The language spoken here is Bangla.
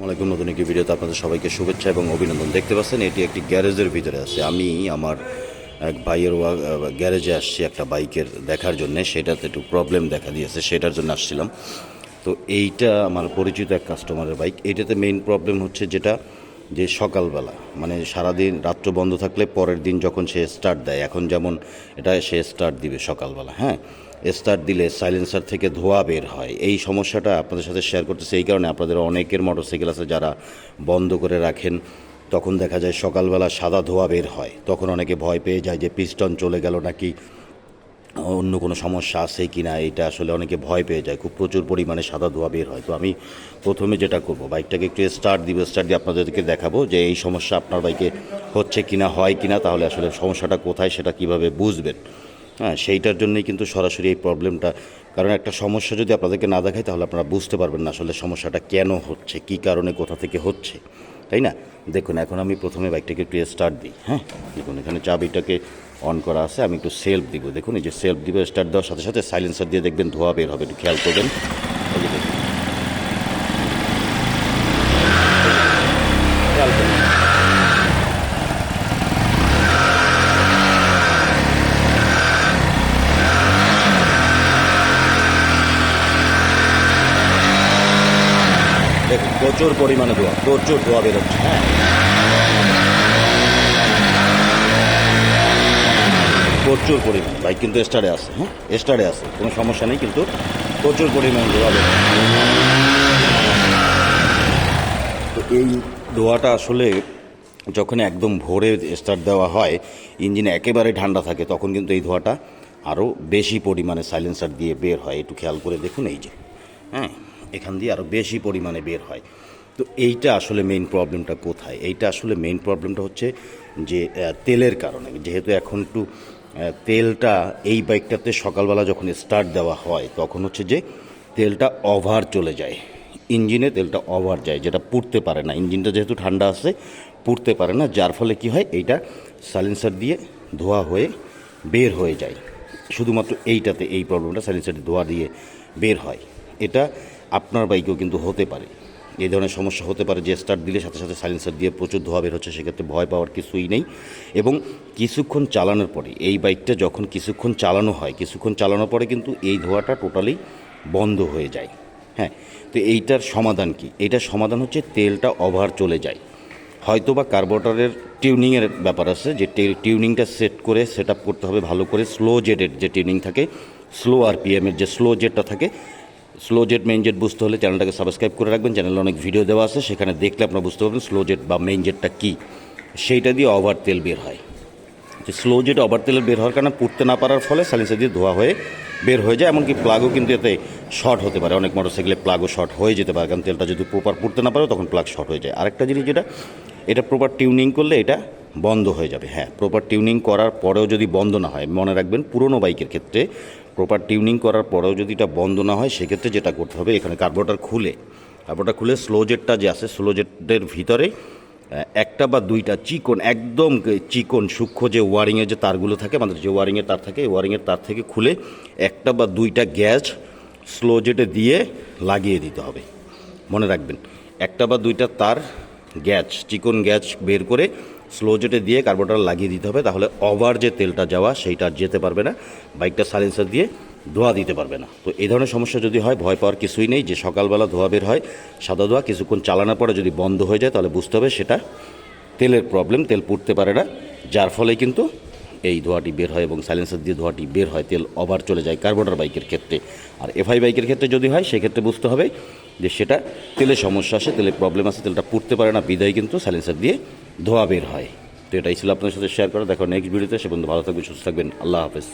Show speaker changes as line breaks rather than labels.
আসসালামাইকুম নতুন একটি ভিডিওতে আপনাদের সবাইকে শুভেচ্ছা এবং অভিনন্দন। দেখতে পাচ্ছেন, এটি একটি গ্যারেজের ভিতরে আছে। আমি আমার এক ভাইয়ের গ্যারেজে আসছি একটা বাইকের দেখার জন্য। সেটাতে একটু প্রবলেম দেখা দিয়েছে, সেটার জন্য আসছিলাম। তো এইটা আমার পরিচিত এক কাস্টমারের বাইক। এইটাতে মেইন প্রবলেম হচ্ছে যেটা, যে সকালবেলা মানে সারাদিন রাত্র বন্ধ থাকলে পরের দিন যখন সে স্টার্ট দেয়, এখন যেমন এটা সে স্টার্ট দিবে সকালবেলা হ্যাঁ? স্টার্ট দিলে সাইলেন্সার থেকে ধোঁয়া বের হয়। এই সমস্যাটা আপনাদের সাথে শেয়ার করতেছে। এই কারণে আপনাদের অনেকের মোটরসাইকেল আছে যারা বন্ধ করে রাখেন। তখন দেখা যায় সকালবেলা সাদা ধোঁয়া বের হয়। তখন অনেকে ভয় পেয়ে যায় যে, পিস্টন চলে গেল নাকি? অন্য কোনো সমস্যা আছে কি না এটা আসলে অনেকে ভয় পেয়ে যায়। খুব প্রচুর পরিমাণে সাদা ধোঁয়া বের হয়। তো আমি প্রথমে যেটা করব, বাইকটাকে একটু স্টার্ট দিব স্টার্ট দিয়ে আপনাদেরকে দেখাবো যে, এই সমস্যা আপনার বাইকে হচ্ছে কি না হয় কি না তাহলে আসলে সমস্যাটা কোথায়, সেটা কীভাবে বুঝবেন। হ্যাঁ সেইটার জন্যই কিন্তু সরাসরি এই প্রবলেমটা। কারণ একটা সমস্যা যদি আপনাদেরকে না দেখায়, তাহলে আপনারা বুঝতে পারবেন না আসলে সমস্যাটা কেন হচ্ছে, কি কারণে, কোথা থেকে হচ্ছে। তাই না? দেখুন, এখন আমি প্রথমে বাইকটাকে একটু স্টার্ট দিই হ্যাঁ? দেখুন, এখানে চাবিটাকে অন করা আছে, আমি একটু সেলফ দিব। দেখুন, এই যে সেলফ দিব স্টার্ট দেওয়ার সাথে সাথে সাইলেন্সার দিয়ে দেখবেন ধোয়া বের হবে, একটু খেয়াল করবেন। প্রচুর পরিমাণে ধোয়া, প্রচুর ধোয়া বেরোচ্ছে। হ্যাঁ প্রচুর পরিমাণ। বাইক কিন্তু স্টারে আছে হ্যাঁ? স্টারে আছে, কোনো সমস্যা নেই, কিন্তু প্রচুর পরিমাণ ধোয়া বেরোচ্ছে। তো এই ধোয়াটা আসলে যখন একদম ভোরে স্টার্ট দেওয়া হয়, ইঞ্জিন একেবারে ঠান্ডা থাকে, তখন কিন্তু এই ধোঁয়াটা আরও বেশি পরিমাণে সাইলেন্সার দিয়ে বের হয়। একটু খেয়াল করে দেখুন এই যে হ্যাঁ? এখান দিয়ে আরও বেশি পরিমাণে বের হয়। তো এইটা আসলে মেইন প্রবলেমটা কোথায়? এইটা আসলে মেইন প্রবলেমটা হচ্ছে যে তেলের কারণে। যেহেতু এখন একটু তেলটা এই বাইকটাতে সকালবেলা যখন স্টার্ট দেওয়া হয়, তখন হচ্ছে যে, তেলটা ওভার চলে যায়। ইঞ্জিনে তেলটা ওভার যায়, যেটা পুড়তে পারে না। ইঞ্জিনটা যেহেতু ঠান্ডা আছে, পুড়তে পারে না। যার ফলে কি হয়, এইটা সাইলেন্সার দিয়ে ধোয়া হয়ে বের হয়ে যায়। শুধুমাত্র এইটাতে এই প্রবলেমটা সাইলেন্সার ধোয়া দিয়ে বের হয়। এটা আপনার বাইকেও কিন্তু হতে পারে। এই ধরনের সমস্যা হতে পারে যে স্টার্ট দিলে সাথে সাথে সাইলেন্সার দিয়ে প্রচুর ধোয়া বের হচ্ছে, সেক্ষেত্রে ভয় পাওয়ার কিছুই নেই। এবং কিছুক্ষণ চালানোর পরে, এই বাইকটা যখন কিছুক্ষণ চালানো হয়, কিছুক্ষণ চালানোর পরে কিন্তু এই ধোয়াটা টোটালি বন্ধ হয়ে যায়। হ্যাঁ তো এইটার সমাধান কি? এইটার সমাধান হচ্ছে তেলটা ওভার চলে যায়। হয়তো বা কার্বোরেটরের টিউনিংয়ের ব্যাপার আছে, যে টিউনিংটা সেট করে সেট করতে হবে ভালো করে, স্লো জেটের যে টিউনিং থাকে, স্লো আর আরপিএমের যে স্লো জেটটা থাকে স্লো জেট মেইন জেট বুঝতে হলে চ্যানেলটাকে সাবস্ক্রাইব করে রাখবেন। চ্যানেলে অনেক ভিডিও দেওয়া আছে, সেখানে দেখলে আপনারা বুঝতে পারবেন স্লো জেট বা মেইন জেটটা কী। সেইটা দিয়ে ওভার তেল বের হয়। যে স্লো যেটা ওভার তেলের বের হওয়ার কারণে পুড়তে না পারার ফলে সাইলেন্সার দিয়ে ধোয়া হয়ে বের হয়ে যায়, এমনকি প্লাগও কিন্তু এতে শর্ট হতে পারে। অনেক মোটরসাইকেলে প্লাগও শর্ট হয়ে যেতে পারে, কারণ তেলটা যদি প্রপার পুড়তে না পারে, তখন প্লাগ শর্ট হয়ে যায়। আরেকটা জিনিস যেটা, এটা প্রপার টিউনিং করলে এটা বন্ধ হয়ে যাবে। হ্যাঁ প্রপার টিউনিং করার পরেও যদি বন্ধ না হয়, মনে রাখবেন পুরনো বাইকের ক্ষেত্রে প্রপার টিউনিং করার পরেও যদি এটা বন্ধ না হয়, সেক্ষেত্রে যেটা করতে হবে, এখানে কার্বোটার খুলে। কার্বোরেটর খুলে স্লো জেটটা যে আছে স্লো জেটের ভিতরে একটা বা দুইটা চিকন, একদম চিকন সূক্ষ্ম যে ওয়ারিংয়ের যে তারগুলো থাকে, আমাদের যে ওয়ারিংয়ের তার থাকে ওয়ারিংয়ের তার থেকে খুলে একটা বা দুইটা গ্যাস স্লো জেটে দিয়ে লাগিয়ে দিতে হবে। মনে রাখবেন, একটা বা দুইটা তার গ্যাস, চিকন গ্যাস বের করে স্লো জেটে দিয়ে কার্বোরেটর লাগিয়ে দিতে হবে, তাহলে ওভার যে তেলটা যাওয়া সেইটা যেতে পারবে না বাইকটা সাইলেন্সার দিয়ে ধোয়া দিতে পারবে না। তো এই ধরনের সমস্যা যদি হয়, ভয় পাওয়ার কিছুই নেই, যে সকালবেলা ধোয়া বের হয়, সাদা ধোয়া, কিছুক্ষণ চালানোর পরে যদি বন্ধ হয়ে যায়, তাহলে বুঝতে হবে সেটা তেলের প্রবলেম তেল পুড়তে পারে না, যার ফলে কিন্তু এই ধোঁয়াটি বের হয় এবং সাইলেন্সার দিয়ে ধোঁয়াটি বের হয়, তেল ওভার চলে যায় কার্বোটার বাইকের ক্ষেত্রে। আর এফআই বাইকের ক্ষেত্রে যদি হয়, সেক্ষেত্রে বুঝতে হবে যে সেটা তেলের সমস্যা আসে তেলের প্রবলেম আছে তেলটা পুড়তে পারে না, বিদায় কিন্তু সাইলেন্সার দিয়ে ধোঁয়া বের হয়। তো এটাই ছিল আপনার সাথে শেয়ার করা। দেখো নেক্সট ভিডিওতে সে বন্ধু ভালো থাকবেন, সুস্থ থাকবেন। আল্লাহ হাফেজ।